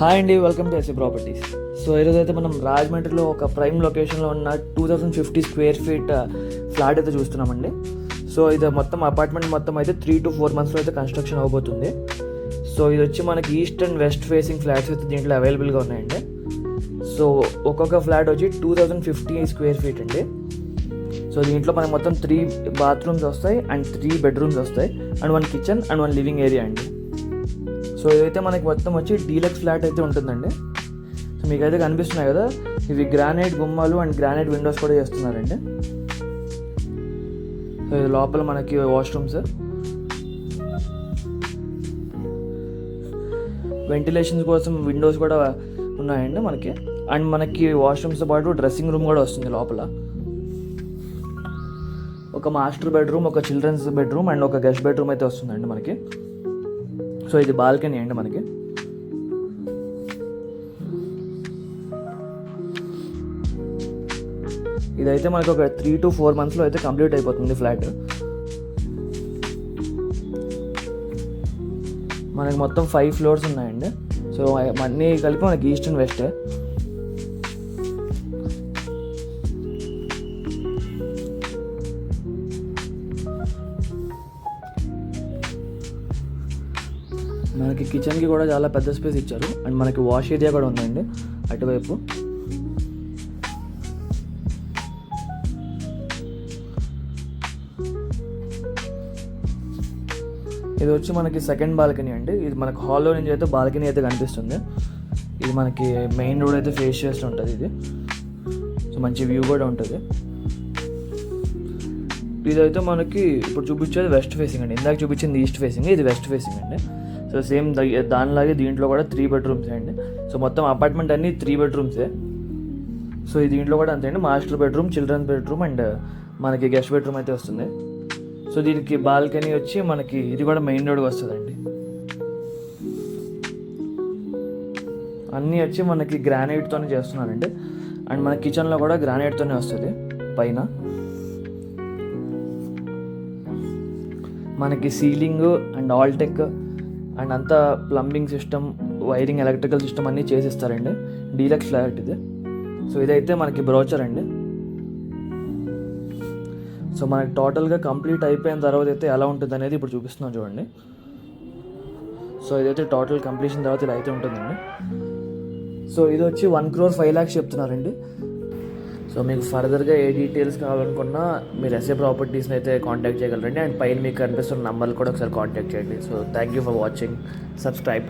Hi అండి welcome to SA properties so ఈరోజు అయితే మనం రాజమండ్రిలో ఒక ప్రైమ్ లొకేషన్లో ఉన్న two thousand fifty square feet flat అయితే చూస్తున్నామండి. సో ఇది మొత్తం అపార్ట్మెంట్ మొత్తం అయితే త్రీ టు ఫోర్ మంత్స్లో అయితే కన్స్ట్రక్షన్ అవబోతుంది. సో ఇది వచ్చి మనకి east and west facing flats అయితే దీంట్లో అవైలబుల్గా ఉన్నాయండి. సో ఒక్కొక్క ఫ్లాట్ వచ్చి two thousand fifty square feet అండి. సో దీంట్లో మనకి మొత్తం త్రీ బాత్రూమ్స్ వస్తాయి అండ్ త్రీ బెడ్రూమ్స్ వస్తాయి and one kitchen and one living area అండి. సో ఇదైతే మనకి మొత్తం వచ్చి డీలక్స్ ఫ్లాట్ అయితే ఉంటుందండి. సో మీకైతే కనిపిస్తున్నాయి కదా ఇవి గ్రానైట్ గుమ్మాలు అండ్ గ్రానైట్ విండోస్ కూడా చేస్తున్నారండి. సో ఇది లోపల మనకి వాష్రూమ్స్. వెంటిలేషన్ కోసం విండోస్ కూడా ఉన్నాయండి మనకి. అండ్ మనకి వాష్రూమ్స్తో పాటు డ్రెస్సింగ్ రూమ్ కూడా వస్తుంది లోపల. ఒక మాస్టర్ బెడ్రూమ్ ఒక చిల్డ్రన్స్ బెడ్రూమ్ అండ్ ఒక గెస్ట్ బెడ్రూమ్ అయితే వస్తుందండి మనకి. సో ఇది బాల్కనీ అండి మనకి. ఇదైతే మనకు ఒక త్రీ టు ఫోర్ మంత్స్లో అయితే కంప్లీట్ అయిపోతుంది ఫ్లాట్. మనకి మొత్తం ఫైవ్ ఫ్లోర్స్ ఉన్నాయండి. సో అన్నీ కలిపి మనకి ఈస్ట్ అండ్ వెస్ట్ మనకి కిచెన్కి కూడా చాలా పెద్ద స్పేస్ ఇచ్చారు. అండ్ మనకి వాష్ ఏరియా కూడా ఉందండి. అటువైపు. ఇది వచ్చి మనకి సెకండ్ బాల్కనీ అండి. ఇది మనకి హాల్లో నుంచి అయితే బాల్కనీ అయితే కనిపిస్తుంది. ఇది మనకి మెయిన్ రోడ్ అయితే ఫేస్ చేస్తూ ఉంటుంది ఇది. సో మంచి వ్యూ కూడా ఉంటుంది. ఇదైతే మనకి ఇప్పుడు చూపించేది వెస్ట్ ఫేసింగ్ అండి. ఇందాక చూపించింది ఈస్ట్ ఫేసింగ్ ఇది వెస్ట్ ఫేసింగ్ అండి. సో సేమ్ దానిలాగే దీంట్లో కూడా త్రీ బెడ్రూమ్స్ అండి. సో మొత్తం అపార్ట్మెంట్ అన్ని త్రీ బెడ్రూమ్సే సో ఈ దీంట్లో కూడా అంతే అండి. Master bedroom children's bedroom and uh, మనకి గెస్ట్ బెడ్రూమ్ అయితే వస్తుంది. సో దీనికి బాల్కనీ వచ్చి మనకి ఇది కూడా మెయిన్ రోడ్కి వస్తుందండి. అన్నీ వచ్చి మనకి గ్రానైట్తోనే చేస్తున్నానండి అండ్ మన కిచెన్లో కూడా గ్రానైట్తోనే వస్తుంది పైన. మనకి సీలింగ్ అండ్ ఆల్టెక్ అండ్ అంతా plumbing system wiring electrical system అన్నీ చేసిస్తారండి. డీలక్స్ ఫ్లాట్ ఇది. సో ఇదైతే మనకి బ్రోచర్ అండి. సో మనకి టోటల్గా కంప్లీట్ అయిపోయిన తర్వాత అయితే ఎలా ఉంటుంది అనేది ఇప్పుడు చూపిస్తున్నాం చూడండి. సో ఇదైతే టోటల్ కంప్లీషన్ తర్వాత ఇలా అయితే ఉంటుందండి. సో ఇది వచ్చి వన్ క్రోర్ ఫైవ్ ల్యాక్స్ చెప్తున్నారండి. సో మీకు ఫర్దర్గా ఏ డీటెయిల్స్ కావాలనుకున్నా మీరు ఎస్ఏ ప్రాపర్టీస్ని అయితే కాంటాక్ట్ చేయగలరండి. అండ్ పైన మీకు కనిపిస్తున్న నంబర్లు కూడా ఒకసారి కాంటాక్ట్ చేయండి. So thank you for watching subscribe